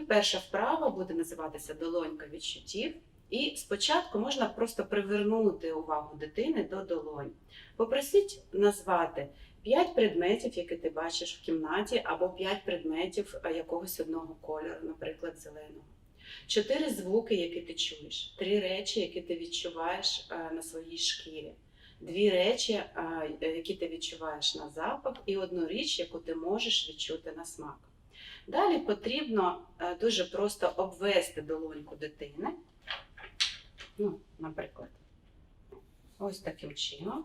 перша вправа буде називатися долонька відчуттів. І спочатку можна просто привернути увагу дитини до долонь. Попросіть назвати 5 предметів, які ти бачиш в кімнаті, або 5 предметів е, якогось одного кольору, наприклад, зеленого. Чотири звуки, які ти чуєш, три речі, які ти відчуваєш е, на своїй шкірі, дві речі, е, які ти відчуваєш на запах, і одну річ, яку ти можеш відчути на смак. Далі потрібно е, дуже просто обвести долоньку дитини. Ну, наприклад, ось таким чином.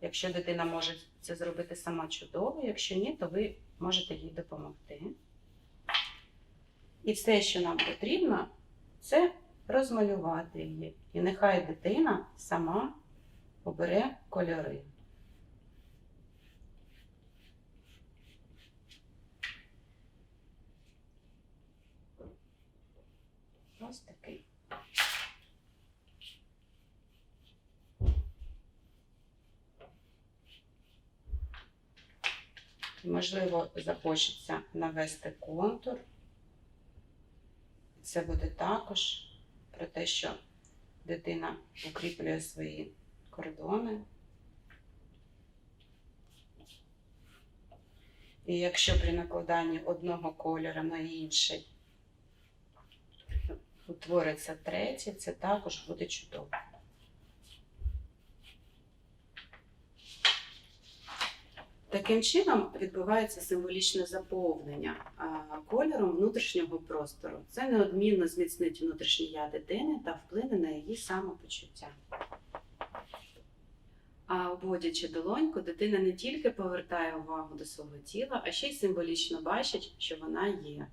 Якщо дитина може це зробити сама чудово, якщо ні, то ви можете їй допомогти. І все, що нам потрібно, це розмалювати її. І нехай дитина сама обере кольори. Ось такий. Можливо, захочеться навести контур. Це буде також про те, що дитина укріплює свої кордони. І якщо при накладанні одного кольору на інший утвориться третій, це також буде чудово. Таким чином відбувається символічне заповнення кольором внутрішнього простору. Це неодмінно зміцнить внутрішнє я дитини та вплине на її самопочуття. А обводячи долоньку, дитина не тільки повертає увагу до свого тіла, а ще й символічно бачить, що вона є.